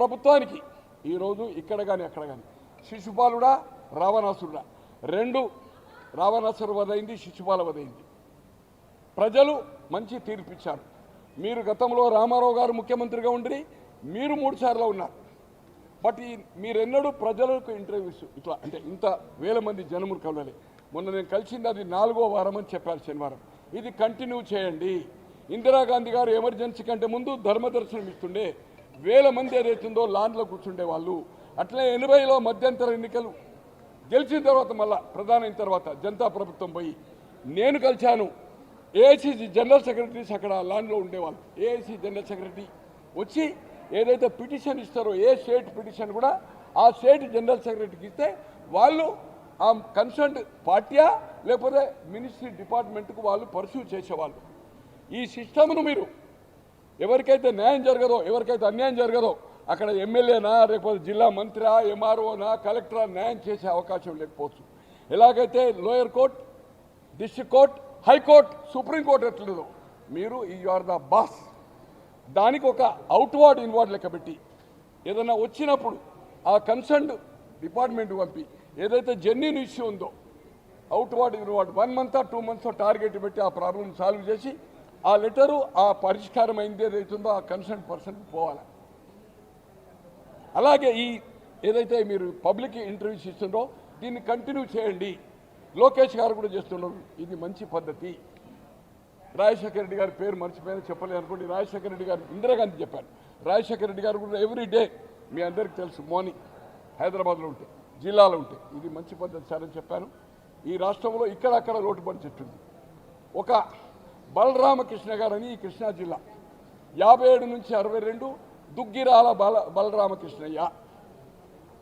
ప్రభుత్వానికి. ఈరోజు ఇక్కడ కానీ అక్కడ కానీ శిశుపాలుడా రావణాసురుడా. రెండు రావణాసురు వదైంది శిశుపాల వదైంది ప్రజలు మంచి తీర్పిచ్చారు. మీరు గతంలో రామారావు గారు ముఖ్యమంత్రిగా ఉండి మీరు మూడు సార్లు ఉన్నారు. బట్ ఈ మీరెన్నడూ ప్రజలకు ఇంటర్వ్యూస్ ఇట్లా అంటే ఇంత వేల మంది జనములు కలవలే. మొన్న నేను కలిసింది అది నాలుగో వారం అని చెప్పారు శనివారం. ఇది కంటిన్యూ చేయండి. ఇందిరాగాంధీ గారు ఎమర్జెన్సీ కంటే ముందు ధర్మదర్శనం ఇస్తుండే. వేల మంది ఏదైతుందో లాన్లో కూర్చుండే వాళ్ళు అట్లే ఎనభైలో మధ్యంతర ఎన్నికలు గెలిచిన తర్వాత మళ్ళా ప్రధానమైన తర్వాత జనతా ప్రభుత్వం పోయి నేను కలిశాను. ఏఐసిసి జనరల్ సెక్రటరీస్ అక్కడ లాండ్లో ఉండేవాళ్ళు. ఏఐసి జనరల్ సెక్రటరీ వచ్చి ఏదైతే పిటిషన్ ఇస్తారో ఏ స్టేట్ పిటిషన్ కూడా ఆ స్టేట్ జనరల్ సెక్రటరీకి ఇస్తే వాళ్ళు ఆ కన్సర్న్ పార్టీయా లేకపోతే మినిస్ట్రీ డిపార్ట్మెంట్కు వాళ్ళు పర్సూ చేసేవాళ్ళు. ఈ సిస్టమ్ను మీరు ఎవరికైతే న్యాయం జరగదో ఎవరికైతే అన్యాయం జరగదో అక్కడ ఎమ్మెల్యేనా లేకపోతే జిల్లా మంత్రా ఎంఆర్ఓనా కలెక్టరా న్యాయం చేసే అవకాశం లేకపోవచ్చు. ఎలాగైతే lower court district court high court supreme court ఎట్లుందో మీరు యు ఆర్ ద బాస్. దానికి ఒక అవుట్వర్డ్ ఇన్వార్డ్ లెక్క పెట్టి ఏదైనా వచ్చినప్పుడు ఆ కన్సర్న్డ్ డిపార్ట్మెంట్ పంపి ఏదైతే జెన్యున్ ఇష్యూ ఉందో outward inward one month two months target పెట్టి ఆ ప్రాబ్లం సాల్వ్ చేసి ఆ లెటరు ఆ పరిష్కారం అయింది ఏదైతుందో ఆ కన్సర్న్ పర్సన్కి పోవాలి. అలాగే ఈ ఏదైతే మీరు పబ్లిక్ ఇంటర్వ్యూస్ ఇస్తుండో దీన్ని కంటిన్యూ చేయండి. లోకేష్ గారు కూడా చేస్తున్నారు. ఇది మంచి పద్ధతి. రాజశేఖర రెడ్డి గారి పేరు మర్చిపోయినా చెప్పలేదు అనుకోండి. రాజశేఖర రెడ్డి గారు ఇందిరాగాంధీ చెప్పారు. రాజశేఖర రెడ్డి గారు కూడా ఎవ్రీ డే మీ అందరికీ తెలుసు. మార్నింగ్ హైదరాబాద్లో ఉంటే జిల్లాలో ఉంటే. ఇది మంచి పద్ధతి సార్ అని చెప్పాను ఈ రాష్ట్రంలో ఇక్కడక్కడ లోటుపడి చెట్టుంది. ఒక బలరామకృష్ణ గారని ఈ కృష్ణా జిల్లా. యాభై ఏడు నుంచి అరవై రెండు దుగ్గిరాల బల బలరామకృష్ణయ్య.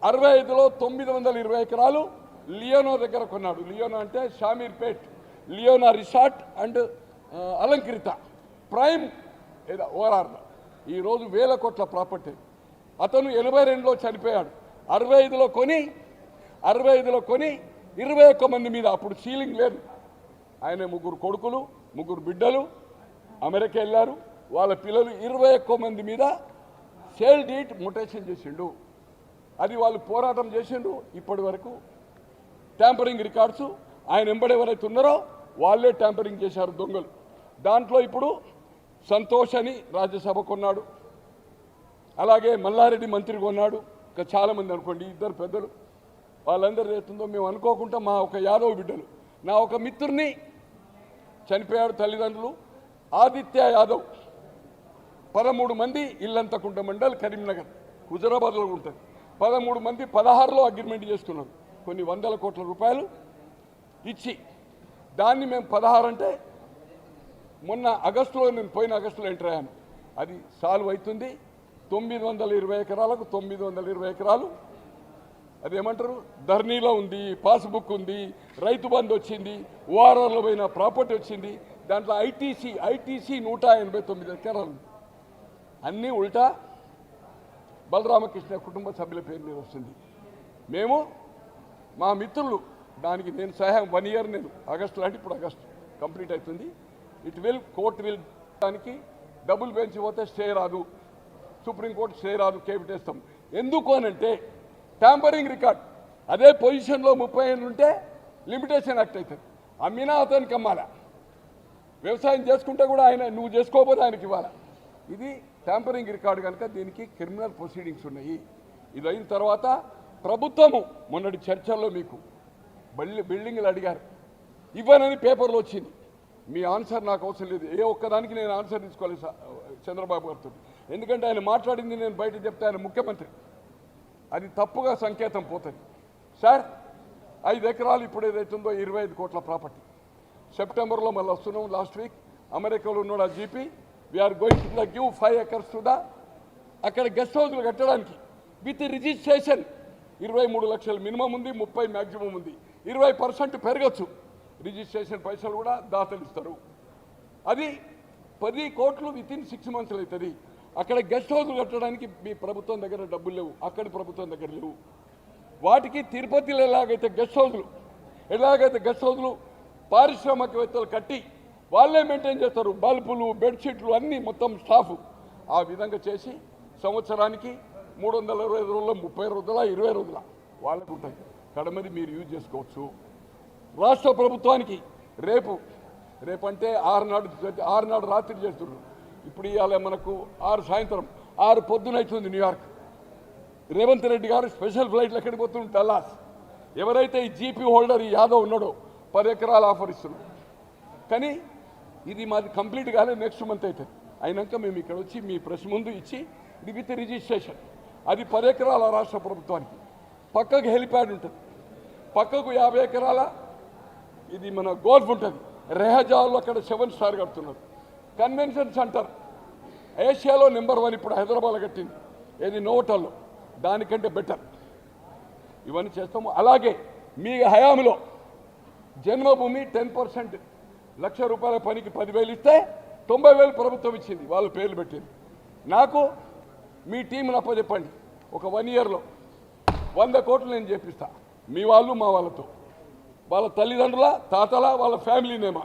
అరవై ఐదులో తొమ్మిది వందల ఇరవై ఎకరాలు లియోనో దగ్గర కొన్నాడు. లియోనో అంటే Shamirpet Leonia resort and Alankrita prime ఏదో ఓఆర్ఆర్లో ఈరోజు వేల కోట్ల ప్రాపర్టీ. అతను ఎనభై రెండులో చనిపోయాడు. అరవై ఐదులో కొని అరవై ఐదులో కొని ఇరవై ఒక్క మంది మీద అప్పుడు సీలింగ్ లేదు. ఆయన ముగ్గురు కొడుకులు ముగ్గురు బిడ్డలు అమెరికా వెళ్ళారు. వాళ్ళ పిల్లలు ఇరవై ఎక్కువ మంది మీద సేల్ డీట్ ముటేషన్ చేసిండు. అది వాళ్ళు పోరాటం చేసిండు ఇప్పటి వరకు ట్యాంపరింగ్ రికార్డ్స్ ఆయన వెంబడి ఎవరైతే ఉన్నారో వాళ్ళే ట్యాంపరింగ్ చేశారు దొంగలు. దాంట్లో ఇప్పుడు సంతోష్ అని రాజ్యసభ కొన్నాడు. అలాగే మల్లారెడ్డి మంత్రి కొన్నాడు. ఇంకా చాలామంది అనుకోండి ఇద్దరు పెద్దలు. వాళ్ళందరూ ఏతుందో మేము అనుకోకుండా మా ఒక యాదవ్ బిడ్డలు. నా ఒక మిత్రుని చనిపోయారు తల్లిదండ్రులు. ఆదిత్య యాదవ్ పదమూడు మంది ఇల్లంతకుంట మండల్ కరీంనగర్ హుజరాబాద్లో ఉంటుంది. పదమూడు మంది పదహారులో అగ్రిమెంట్ చేసుకున్నారు. కొన్ని వందల కోట్ల రూపాయలు ఇచ్చి దాన్ని మేము పదహారు అంటే మొన్న ఆగస్టులో నేను పోయిన ఆగస్టులో ఎంటర్ అయ్యాను. అది సాల్వ్ అవుతుంది. తొమ్మిది వందల ఇరవై ఎకరాలకు తొమ్మిది వందల ఇరవై ఎకరాలు అదేమంటారు? ధర్నీలో ఉంది పాస్బుక్ ఉంది రైతు బంధు వచ్చింది ఓఆర్ఆర్లో పోయిన ప్రాపర్టీ వచ్చింది దాంట్లో ఐటీసీ ఐటీసీ నూట ఎనభై తొమ్మిది ఎకరాలు అన్నీ ఉల్టా బలరామకృష్ణ కుటుంబ సభ్యుల పేరు మీద వస్తుంది. మేము మా మిత్రులు దానికి నేను సహాయం వన్ ఇయర్ నేను ఆగస్టు లాంటి ఇప్పుడు ఆగస్టు కంప్లీట్ అవుతుంది. ఇట్ విల్ కోర్టు విల్ దానికి డబుల్ బెంచ్ పోతే స్టే రాదు. సుప్రీంకోర్టు స్టే రాదు కేపిటేస్తాం ఎందుకు అనంటే ట్యాంపరింగ్ రికార్డ్. అదే పొజిషన్లో ముప్పై ఏళ్ళు ఉంటే లిమిటేషన్ యాక్ట్ అవుతుంది. అమ్మినా అతనికి అమ్మాలా? వ్యవసాయం చేసుకుంటే కూడా ఆయన నువ్వు చేసుకోకపోతే ఆయనకి ఇవ్వాలా? ఇది ట్యాంపరింగ్ రికార్డు కనుక దీనికి క్రిమినల్ ప్రొసీడింగ్స్ ఉన్నాయి. ఇది అయిన తర్వాత ప్రభుత్వము మొన్నటి చర్చల్లో మీకు బిల్డి బిల్డింగ్లు అడిగారు. ఇవ్వనని పేపర్లో వచ్చింది. మీ ఆన్సర్ నాకు అవసరం లేదు. ఏ ఒక్కదానికి నేను ఆన్సర్ తీసుకోవాలి చంద్రబాబు గారితో ఎందుకంటే ఆయన మాట్లాడింది నేను బయట చెప్తే ఆయన ముఖ్యమంత్రి. అది తప్పుగా సంకేతం పోతుంది సార్ ఐదు ఎకరాలు ఇప్పుడు ఏదైతుందో ఇరవై ఐదు కోట్ల ప్రాపర్టీ. సెప్టెంబర్లో మళ్ళీ వస్తున్నాం లాస్ట్ వీక్. అమెరికాలో ఉన్నాడు ఆ GP. We're going to give five acres to the అక్కడ గెస్ట్ హౌస్లు కట్టడానికి. విత్ రిజిస్ట్రేషన్ ఇరవై మూడు లక్షలు మినిమం ఉంది ముప్పై మ్యాక్సిమం ఉంది. ఇరవై పర్సెంట్ పెరగచ్చు. రిజిస్ట్రేషన్ పైసలు కూడా దాతలు ఇస్తారు. అది పది కోట్లు విత్ ఇన్ సిక్స్ మంత్స్లు అవుతుంది. అక్కడ గెస్ట్ హౌస్లు కట్టడానికి మీ ప్రభుత్వం దగ్గర డబ్బులు లేవు. అక్కడి ప్రభుత్వం దగ్గర లేవు. వాటికి తిరుపతిలో ఎలాగైతే గెస్ట్ హౌస్లు ఎలాగైతే గెస్ట్ హౌస్లు పారిశ్రామికవేత్తలు కట్టి వాళ్ళే మెయింటైన్ చేస్తారు. బల్బులు బెడ్షీట్లు అన్నీ మొత్తం స్టాఫ్. ఆ విధంగా చేసి సంవత్సరానికి మూడు వందల ఇరవై ఐదు రోజుల ముప్పై రోజుల ఇరవై రోజుల వాళ్ళకు ఉంటాయి. కడమది మీరు యూజ్ చేసుకోవచ్చు. రాష్ట్ర ప్రభుత్వానికి రేపు రేపంటే ఆరునాడు ఆరు నాడు ఆరు నాడు రాత్రి చేస్తున్నారు. ఇప్పుడు ఇవాళ మనకు ఆరు సాయంత్రం ఆరు పొద్దునైతుంది న్యూయార్క్ రేవంత్ రెడ్డి గారు స్పెషల్ ఫ్లైట్లు ఎక్కడికి పోతుంది డల్లాస్ ఎవరైతే ఈ జీపీ హోల్డర్ ఈ యాదవ్ ఉన్నాడో పది ఎకరాలు ఆఫర్ ఇస్తున్నాడు. కానీ ఇది మాది కంప్లీట్ కాలేదు నెక్స్ట్ మంత్ అవుతుంది అయినాక మేము ఇక్కడ వచ్చి మీ ప్రెస్ ముందు ఇచ్చి ఇది విత్ రిజిస్ట్రేషన్. అది పది ఎకరాల రాష్ట్ర ప్రభుత్వానికి. పక్కకు హెలిప్యాడ్ ఉంటుంది. పక్కకు యాభై ఎకరాల ఇది మన గోల్ఫ్ ఉంటుంది. రెహజాల్లో అక్కడ సెవెన్ స్టార్ కడుతున్నారు. Convention centre. ఏషియాలో నెంబర్ వన్ ఇప్పుడు హైదరాబాద్ కట్టింది. ఏది? నోటల్లో దానికంటే బెటర్. ఇవన్నీ చేస్తాము. అలాగే మీ హయాంలో జన్మభూమి టెన్ పర్సెంట్. లక్ష రూపాయల పనికి పదివేలు ఇస్తే తొంభై వేలు ప్రభుత్వం ఇచ్చింది. వాళ్ళు పేర్లు పెట్టింది. నాకు మీ టీంని అప్పచెప్పండి. ఒక వన్ ఇయర్లో వంద కోట్లు నేను చేపిస్తా. మీ వాళ్ళు మా వాళ్ళతో. వాళ్ళ తల్లిదండ్రుల తాతల వాళ్ళ ఫ్యామిలీ నేమా.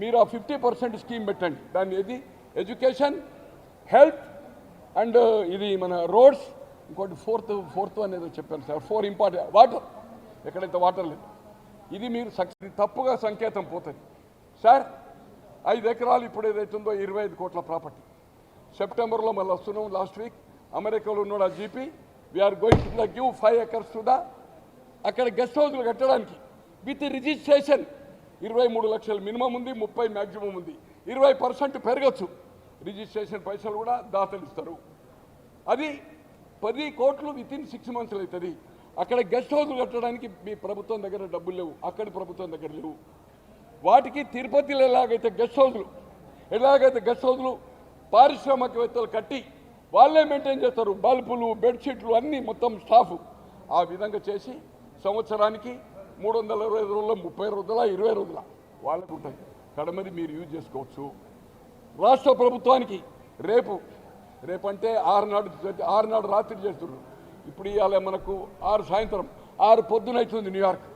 మీరు ఆ ఫిఫ్టీ పర్సెంట్ స్కీమ్ పెట్టండి. దాన్ని ఏది? ఎడ్యుకేషన్ హెల్త్ అండ్ uh, ఇది మన రోడ్స్. ఇంకోటి ఫోర్త్ ఫోర్త్ అనేది చెప్పాను సార్. Four important. వాటర్. ఎక్కడైతే వాటర్ లేదు. ఇది మీరు సక్సెస్ తప్పుగా సంకేతం పోతుంది. సార్ ఐదు ఎకరాలు ఇప్పుడు ఏదైతుందో ఇరవై ఐదు కోట్ల ప్రాపర్టీ. సెప్టెంబర్లో మళ్ళీ వస్తున్నాం లాస్ట్ వీక్. అమెరికాలో ఉన్నాడు ఆ GP. We're going to give five acres to the అక్కడ గెస్ట్ హౌస్లు కట్టడానికి. విత్ రిజిస్ట్రేషన్ ఇరవై మూడు లక్షలు మినిమం ఉంది ముప్పై మ్యాక్సిమం ఉంది. ఇరవై పర్సెంట్ పెరగచ్చు. రిజిస్ట్రేషన్ పైసలు కూడా దాతలు ఇస్తారు అది పది కోట్లు విత్ ఇన్ సిక్స్ మంత్స్లు అవుతుంది అక్కడ గెస్ట్ హౌస్లు కట్టడానికి మీ ప్రభుత్వం దగ్గర డబ్బులు లేవు. అక్కడి ప్రభుత్వం దగ్గర లేవు. వాటికి తిరుపతిలో ఎలాగైతే గెస్ట్ హౌస్లు ఎలాగైతే గెస్ట్ హౌస్లు పారిశ్రామికవేత్తలు కట్టి వాళ్ళే మెయింటైన్ చేస్తారు. బల్బులు బెడ్షీట్లు అన్నీ మొత్తం స్టాఫ్ ఆ విధంగా చేసి సంవత్సరానికి మూడు వందల ఇరవై ఐదు రోజుల ముప్పై రోజుల ఇరవై రోజుల వాళ్ళకు ఉంటాయి. కడమది మీరు యూజ్ చేసుకోవచ్చు. రాష్ట్ర ప్రభుత్వానికి రేపు రేపంటే ఆరునాడు ఆరు నాడు రాత్రి చేస్తున్నారు. ఇప్పుడు ఇవాళ మనకు ఆరు సాయంత్రం ఆరు పొద్దున అవుతుంది న్యూయార్క్.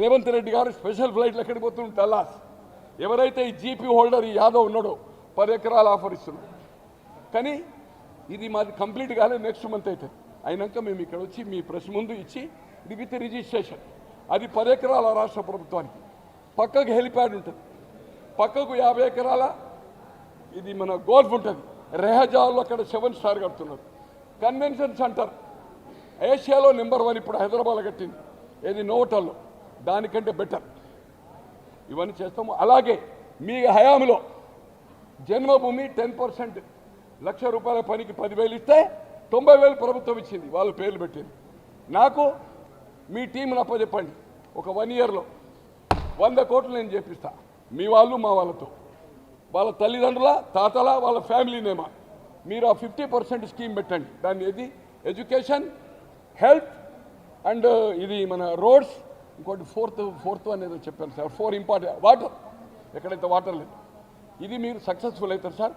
రేవంత్ రెడ్డి గారు స్పెషల్ ఫ్లైట్లు ఎక్కడికి పోతుంది డల్లాస్ ఎవరైతే ఈ జీపీ హోల్డర్ ఈ యాదవ్ ఉన్నాడో పది ఎకరాలు ఆఫర్ ఇస్తున్నాడు కానీ ఇది మాది కంప్లీట్ కాలేదు నెక్స్ట్ మంత్ అవుతుంది అయినాక మేము ఇక్కడ వచ్చి మీ ప్రెస్ ముందు ఇచ్చి ఇది విత్ రిజిస్ట్రేషన్. అది పది ఎకరాల రాష్ట్ర ప్రభుత్వానికి. పక్కకు హెలిప్యాడ్ ఉంటుంది. పక్కకు యాభై ఎకరాల ఇది మన గోల్ఫ్ ఉంటుంది. రెహజాల్లో అక్కడ సెవెన్ స్టార్ కడుతున్నారు. Convention centre. ఏషియాలో నెంబర్ వన్ ఇప్పుడు హైదరాబాద్ కట్టింది. ఏది? నోవటల్లో దానికంటే బెటర్. ఇవన్నీ చేస్తాము. అలాగే మీ హయాంలో జన్మభూమి టెన్ పర్సెంట్. లక్ష రూపాయల పనికి పదివేలు ఇస్తే తొంభై వేలు ప్రభుత్వం ఇచ్చింది. వాళ్ళ పేర్లు పెట్టింది. నాకు మీ టీంని అప్పచెప్పండి. ఒక వన్ ఇయర్లో వంద కోట్లు నేను చేపిస్తా. మీ వాళ్ళు మా వాళ్ళతో. వాళ్ళ తల్లిదండ్రుల తాతల వాళ్ళ ఫ్యామిలీ నేమా. మీరు ఆ ఫిఫ్టీ పర్సెంట్ స్కీమ్ పెట్టండి. దాన్ని ఏది? ఎడ్యుకేషన్ హెల్త్ అండ్ ఇది మన రోడ్స్ ఇంకోటి ఫోర్త్ ఫోర్త్ అనేది చెప్పాను సార్. ఫోర్ ఇంపార్టెంట్ వాటర్ ఎక్కడైతే వాటర్ లేదు. ఇది మీరు సక్సెస్ఫుల్ అవుతారు సార్.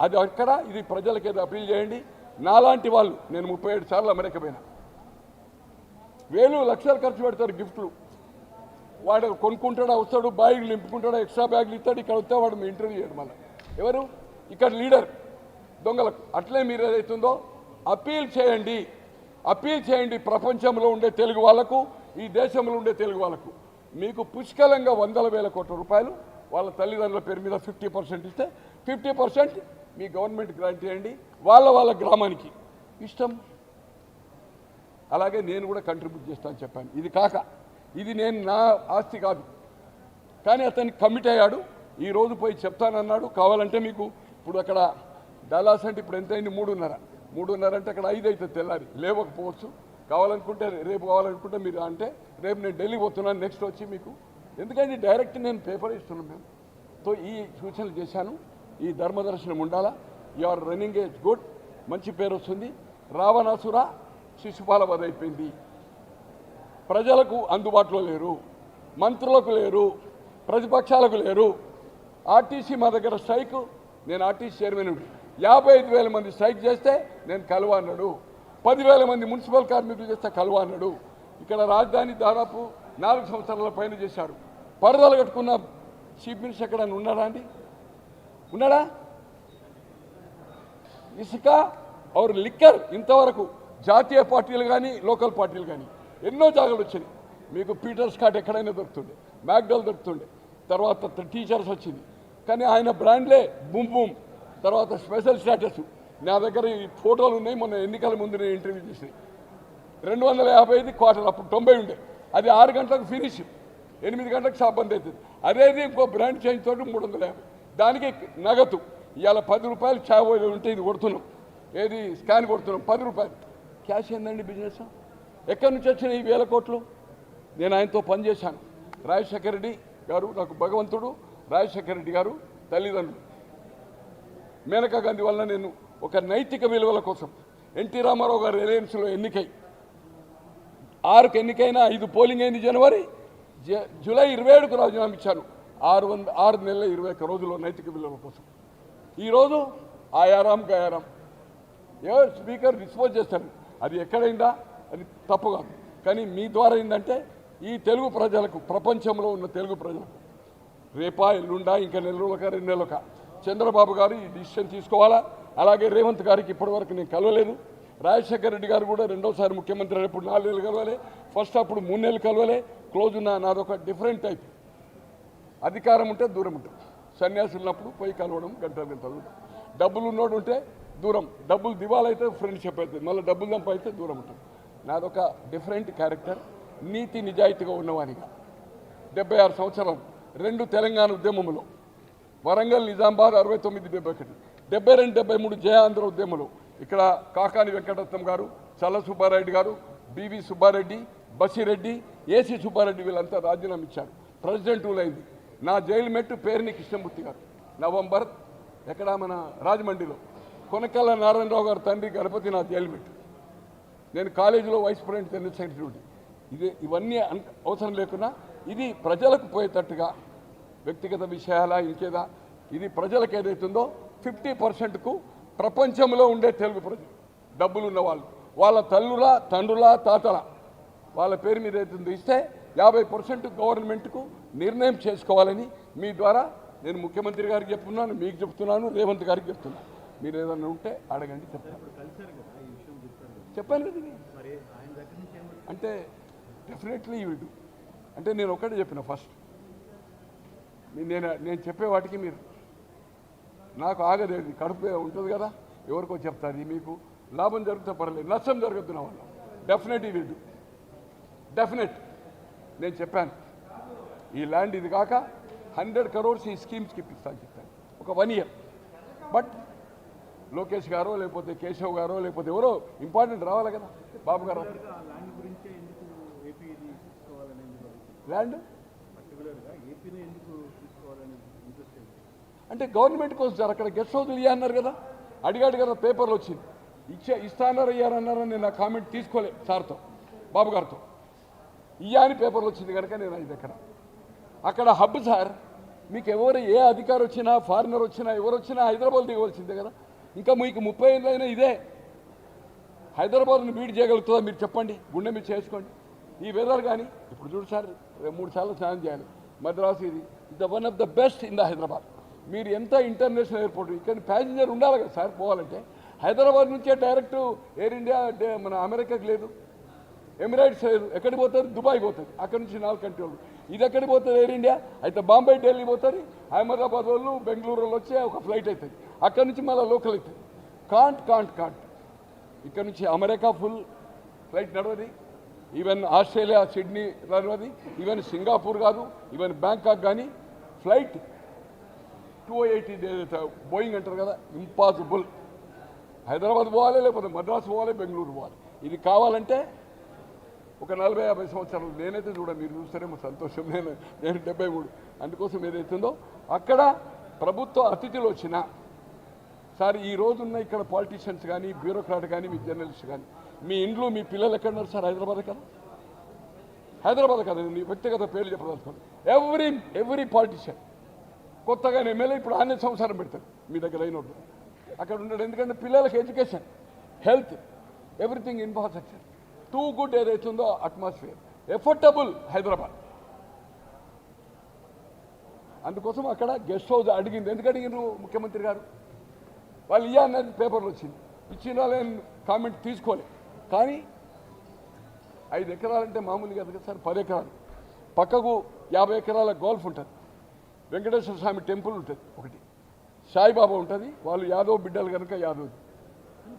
అది అక్కడ ఇది ప్రజలకి ఏదో అప్పీల్ చేయండి. నాలాంటి వాళ్ళు నేను ముప్పై ఏడు సార్లు అమెరికా పోయినా. వేలు లక్షలు ఖర్చు పెడతారు గిఫ్ట్లు. వాడు కొనుక్కుంటాడా వస్తాడు బ్యాగులు నింపుకుంటాడా ఎక్స్ట్రా బ్యాగులు ఇస్తాడు ఇక్కడ వస్తే వాడు మీ ఇంటర్వ్యూ చేయడు మన ఎవరు? ఇక్కడ లీడర్ దొంగలకు. అట్లే మీరు ఏదైతుందో అప్పీల్ చేయండి. అప్పీల్ చేయండి ప్రపంచంలో ఉండే తెలుగు వాళ్ళకు ఈ దేశంలో ఉండే తెలుగు వాళ్ళకు. మీకు పుష్కలంగా వందల వేల కోట్ల రూపాయలు వాళ్ళ తల్లిదండ్రుల పేరు మీద ఫిఫ్టీ పర్సెంట్ ఇస్తే ఫిఫ్టీ పర్సెంట్ మీ గవర్నమెంట్ గ్రాంట్ చేయండి వాళ్ళ వాళ్ళ గ్రామానికి. ఇష్టం? అలాగే నేను కూడా కంట్రిబ్యూట్ చేస్తానని చెప్పాను. ఇది కాక ఇది నేను నా ఆస్తి కాదు. కానీ అతనికి కమిట్ అయ్యాడు. ఈ రోజు పోయి చెప్తానన్నాడు. కావాలంటే మీకు ఇప్పుడు అక్కడ డలాస్ అంటే ఇప్పుడు ఎంత అయింది మూడున్నర. మూడున్నర అంటే అక్కడ ఐదు అవుతుంది తెల్లారి. లేవకపోవచ్చు. కావాలనుకుంటే రేపు కావాలనుకుంటే మీరు అంటే రేపు నేను ఢిల్లీ పోతున్నాను. నెక్స్ట్ వచ్చి మీకు. ఎందుకంటే డైరెక్ట్ నేను పేపర్ ఇస్తున్నాను మేము సో ఈ సూచనలు చేశాను. ఈ ధర్మదర్శనం ఉండాలా? You are running age good మంచి పేరు వస్తుంది. రావణాసుర శిశుపాల వదైపోయింది అయిపోయింది ప్రజలకు అందుబాటులో లేరు మంత్రులకు లేరు ప్రతిపక్షాలకు లేరు. ఆర్టీసీ మా దగ్గర స్ట్రైక్ నేను ఆర్టీసీ చైర్మన్ యాభై ఐదు వేల మంది స్ట్రైక్ చేస్తే నేను కలువ అన్నాడు. పదివేల మంది మున్సిపల్ కార్మికులు చేస్తే కలువ అన్నాడు. ఇక్కడ రాజధాని దాదాపు నాలుగు సంవత్సరాల పైన చేశాడు పరదలు కట్టుకున్న చీఫ్ మినిస్టర్ ఎక్కడ ఉన్నాడా అండి? ఉన్నాడా? ఇసుక ఆర్ లిక్కర్ ఇంతవరకు జాతీయ పార్టీలు కానీ లోకల్ పార్టీలు కానీ ఎన్నో జాగాలు వచ్చినాయి. మీకు పీటర్స్ స్కాట్ ఎక్కడైనా దొరుకుతుండే మ్యాక్డోల్ దొరుకుతుండే తర్వాత టీచర్స్ వచ్చింది. కానీ ఆయన బ్రాండ్లే బూమ్ బూమ్. తర్వాత స్పెషల్ స్టాటస్. నా దగ్గర ఈ ఫోటోలు ఉన్నాయి మొన్న ఎన్నికల ముందు నేను ఇంటర్వ్యూ చేసినాయి రెండు వందల యాభై ఐదు క్వార్టర్ అప్పుడు తొంభై ఉండే. అది ఆరు గంటలకు ఫినిష్. ఎనిమిది గంటలకు షాప్ బంద్ అవుతుంది అదేది ఇంకో బ్రాండ్ చేంజ్ తోటి మూడు వందల యాభై. దానికి నగదు. ఇవాళ పది రూపాయలు చాయ్ ఉంటే ఇది కొడుతున్నాం. ఏది స్కాన్ కొడుతున్నాం పది రూపాయలు. క్యాష్ ఏందండి బిజినెస్ ఎక్కడి నుంచి వచ్చిన ఈ వేల కోట్లు? నేను ఆయనతో పనిచేశాను. రాజశేఖర రెడ్డి గారు నాకు భగవంతుడు. రాజశేఖర రెడ్డి గారు తల్లిదండ్రులు. మేనకా గాంధీ వల్ల నేను ఒక నైతిక విలువల కోసం ఎన్టీ రామారావు గారు రిలయన్స్లో ఎన్నికై ఆరుకు ఎన్నికైనా ఐదు పోలింగ్ అయింది జనవరి జ- జూలై ఇరవై ఏడుకు రాజీనామా ఇచ్చాను. ఆరు వంద ఆరు నెలల ఇరవై ఒక్క రోజుల్లో నైతిక విలువల కోసం. ఈరోజు ఆయారాం గయారాం ఏ స్పీకర్ డిస్పోజ్ చేస్తారు. అది ఎక్కడైందా? అది తప్పు కాదు. కానీ మీ ద్వారా ఏంటంటే ఈ తెలుగు ప్రజలకు ప్రపంచంలో ఉన్న తెలుగు ప్రజలకు రేపా ఎల్లుండా ఇంకా నెల రోజులక రెండు నెలలక చంద్రబాబు గారు ఈ డిసిషన్ తీసుకోవాలా? అలాగే రేవంత్ గారికి ఇప్పటివరకు నేను కలవలేదు. రాజశేఖర రెడ్డి గారు కూడా రెండోసారి ముఖ్యమంత్రి అయినప్పుడు నాలుగు నెలలు కలవాలి. ఫస్ట్ అప్పుడు మూడు నెలలు కలవలే. క్లోజ్ ఉన్న నాదొక డిఫరెంట్ టైప్. అధికారం ఉంటే దూరం ఉంటుంది. సన్యాసి ఉన్నప్పుడు పోయి కలవడం గంట గంటలు డబ్బులు ఉన్నోడు ఉంటే దూరం. డబ్బులు దివాలైతే ఫ్రెండ్షిప్ అవుతుంది మళ్ళీ డబ్బులు దంప అయితే దూరం ఉంటుంది. నాదొక డిఫరెంట్ క్యారెక్టర్ నీతి నిజాయితీగా ఉన్నవానిగా. డెబ్బై ఆరు సంవత్సరాలు రెండు తెలంగాణ ఉద్యమములో. వరంగల్ నిజామాబాద్ అరవై తొమ్మిది డెబ్బై ఒకటి. డెబ్బై రెండు డెబ్బై మూడు జయాంధ్ర ఉద్యమంలో ఇక్కడ కాకాని వెంకటరత్నం గారు చల్ల సుబ్బారెడ్డి గారు బివి సుబ్బారెడ్డి బసిరెడ్డి ఏసీ సుబ్బారెడ్డి వీళ్ళంతా రాజీనామా ఇచ్చారు. ప్రెసిడెంట్ అయింది. నా జైలు మెట్టు పేరుని కృష్ణమూర్తి గారు. నవంబర్ ఎక్కడ మన రాజమండ్రిలో. కొనకల్ల నారాయణరావు గారు తండ్రి గణపతి నా జైలు నేను కాలేజీలో వైస్ ప్రెసిడెంట్ జనరల్ సెక్రటరీ ఇది ఇవన్నీ అన్- అవసరం లేకున్నా ఇది ప్రజలకు పోయేటట్టుగా వ్యక్తిగత విషయాల ఇంకేదా ఇది ప్రజలకు ఏదైతుందో ఫిఫ్టీ పర్సెంట్కు ప్రపంచంలో ఉండే తెలుగు ప్రజలు డబ్బులు ఉన్న వాళ్ళు. వాళ్ళ తల్లుల తండ్రుల తాతల వాళ్ళ పేరు మీద అవుతుందో ఇస్తే యాభై పర్సెంట్ గవర్నమెంట్కు నిర్ణయం చేసుకోవాలని మీ ద్వారా నేను ముఖ్యమంత్రి గారికి చెప్తున్నాను మీకు చెప్తున్నాను రేవంత్ గారికి చెప్తున్నాను. మీరు ఏదైనా ఉంటే అడగండి చెప్తాను చెప్పాను కదా. అంటే డెఫినెట్లీ యూ డూ అంటే నేను ఒకటే చెప్పిన ఫస్ట్ నేను నేను చెప్పే వాటికి మీరు. నాకు ఆగలేదు కడుపు ఉంటుంది కదా. ఎవరికో చెప్తారు మీకు. లాభం జరిగితే పర్లేదు నష్టం జరుగుతున్న వాళ్ళు. డెఫినెట్ ఈ డూ డెఫినెట్ నేను చెప్పాను. ఈ ల్యాండ్ ఇది కాక హండ్రెడ్ కరోడ్స్ ఈ స్కీమ్స్కి ఇప్పిస్తాను చెప్పాను. ఒక వన్ ఇయర్ బట్ లోకేష్ గారో లేకపోతే కేశవ్ గారో లేకపోతే ఎవరో ఇంపార్టెంట్ రావాలి కదా బాబు గారు. ల్యాండ్ అంటే గవర్నమెంట్ కోసం సార్ అక్కడ గెస్ట్ హౌస్లు ఇయ్య అన్నారు కదా అడిగాడు కదా పేపర్లు వచ్చింది. ఇచ్చే ఇస్తాన్నారు ఇయ్యారన్నారని నేను ఆ కామెంట్ తీసుకోలే సార్తో బాబు గారితో. ఇయ్యా అని పేపర్లు వచ్చింది కనుక నేను ఇది ఎక్కడ అక్కడ హబ్ సార్ మీకు ఎవరు ఏ అధికారి వచ్చినా ఫారినర్ వచ్చినా ఎవరు వచ్చినా హైదరాబాద్ దిగవలసిందే కదా. ఇంకా మీకు ముప్పై ఏళ్ళైనా ఇదే. హైదరాబాద్ని బీడ్ చేయగలుగుతుందా మీరు చెప్పండి. గుండె మీరు చేసుకోండి. ఈ వెదర్ కానీ ఇప్పుడు చూడు సార్ మూడు సార్లు స్నానం చేయాలి. మద్రాసు ఇది. The one of the best in the Hyderabad. మీరు ఎంత ఇంటర్నేషనల్ ఎయిర్పోర్ట్ ఇక్కడ ప్యాసింజర్ ఉండాలి కదా సార్ పోవాలంటే. హైదరాబాద్ నుంచే డైరెక్ట్ ఎయిర్ ఇండియా మన అమెరికాకి లేదు. ఎమిరేట్స్ లేదు. ఎక్కడికి పోతారు? దుబాయ్ పోతుంది అక్కడ నుంచి నాలుగు కంట్రీలు ఇది ఎక్కడికి పోతుంది ఎయిర్ ఇండియా. అయితే బాంబే ఢిల్లీ పోతుంది అహ్మదాబాద్ వాళ్ళు బెంగళూరు వాళ్ళు వచ్చే ఒక ఫ్లైట్ అవుతుంది. అక్కడి నుంచి మళ్ళీ లోకల్ అవుతుంది కాంట్ కాంట్ కాంట్. ఇక్కడ నుంచి అమెరికా ఫుల్ ఫ్లైట్ నడవది. ఈవెన్ ఆస్ట్రేలియా సిడ్నీ నడవది. ఈవెన్ సింగపూర్ కాదు ఈవెన్ బ్యాంకాక్ కానీ ఫ్లైట్ టూ ఎయిటీ బోయింగ్ అంటారు కదా ఇంపాసిబుల్. హైదరాబాద్ పోవాలి లేకపోతే మద్రాసు పోవాలి బెంగళూరు పోవాలి. ఇది కావాలంటే ఒక నలభై యాభై సంవత్సరాలు నేనైతే చూడ మీరు చూస్తారేమో సంతోషం. నేను నేను డెబ్బై మూడు. అందుకోసం ఏదైతుందో అక్కడ ప్రభుత్వ అతిథులు వచ్చినా సార్ ఈ రోజున్న ఇక్కడ పాలిటీషియన్స్ కానీ బ్యూరోక్రాట్ కానీ మీ జర్నలిస్ట్ కానీ మీ ఇంట్లో మీ పిల్లలు ఎక్కడ ఉన్నారు సార్? హైదరాబాద్ కదా హైదరాబాద్ కదా నీ వ్యక్తిగత పేర్లు చెప్పదలుచుకోండి ఎవ్రీ ఎవ్రీ పాలిటీషియన్ కొత్తగా ఎమ్మెల్యే ఇప్పుడు ఆనే సంవత్సరం పెడతారు మీ దగ్గర అయినట్టు అక్కడ ఉండడు ఎందుకంటే పిల్లలకి education health everything infrastructure too good ఏదైతే ఉందో అట్మాస్ఫియర్ ఎఫర్టబుల్ హైదరాబాద్. అందుకోసం అక్కడ గెస్ట్ హౌస్ అడిగింది. ఎందుకు అడిగినారు ముఖ్యమంత్రి గారు? వాళ్ళు ఇయ్య అన్నది పేపర్లు వచ్చింది. ఇచ్చిన లేని కామెంట్ తీసుకోలే. కానీ ఐదు ఎకరాలంటే మామూలు కదా సార్ పది ఎకరాలు. పక్కకు యాభై ఎకరాల గోల్ఫ్ ఉంటుంది. వెంకటేశ్వర స్వామి టెంపుల్ ఉంటుంది ఒకటి. సాయిబాబా ఉంటుంది. వాళ్ళు యాదవ్ బిడ్డలు కనుక యాదవ్.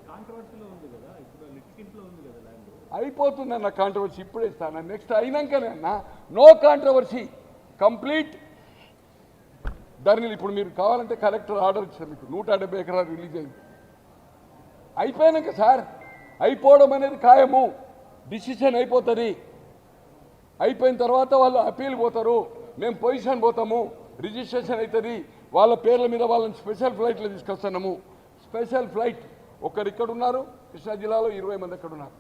కాంట్రవర్సీలో ఉంది కదా అయిపోతుంది అన్న కాంట్రవర్సీ ఇప్పుడే ఇస్తాను నెక్స్ట్ అయినాకనే అన్న. నో కాంట్రవర్సీ కంప్లీట్ ధరణిలు ఇప్పుడు మీరు కావాలంటే కలెక్టర్ ఆర్డర్ ఇచ్చారు మీకు. నూట డెబ్బై ఎకరాలు రిలీజ్ అయింది. అయిపోయాక సార్ అయిపోవడం అనేది ఖాయము. డిసిషన్ అయిపోతుంది. అయిపోయిన తర్వాత వాళ్ళు అప్పీల్ పోతారు. మేము పొజిషన్ పోతాము. రిజిస్ట్రేషన్ అవుతుంది వాళ్ళ పేర్ల మీద వాళ్ళని స్పెషల్ ఫ్లైట్లో తీసుకొస్తున్నాము. స్పెషల్ ఫ్లైట్ ఒకరు ఇక్కడ ఉన్నారు. కృష్ణా జిల్లాలో ఇరవై మంది అక్కడ ఉన్నారు.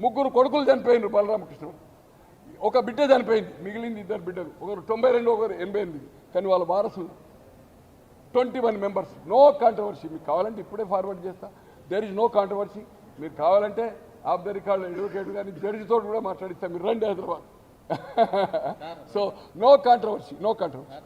ముగ్గురు కొడుకులు చనిపోయినారు బలరామకృష్ణ ఒక బిడ్డ చనిపోయింది. మిగిలింది ఇద్దరు బిడ్డలు. ఒకరు తొంభై రెండు ఒకరు ఎనభై ఎనిమిది. కానీ వాళ్ళ వారసులు twenty one members. No controversy. మీకు కావాలంటే ఇప్పుడే ఫార్వర్డ్ చేస్తా. దేర్ ఇస్ నో కాంట్రవర్సీ మీరు కావాలంటే ఆఫ్ ద రికార్డ్ అడ్వకేట్ కానీ జడ్జితో కూడా మాట్లాడిస్తా. మీరు రండి Hyderabad. So no controversy no controversy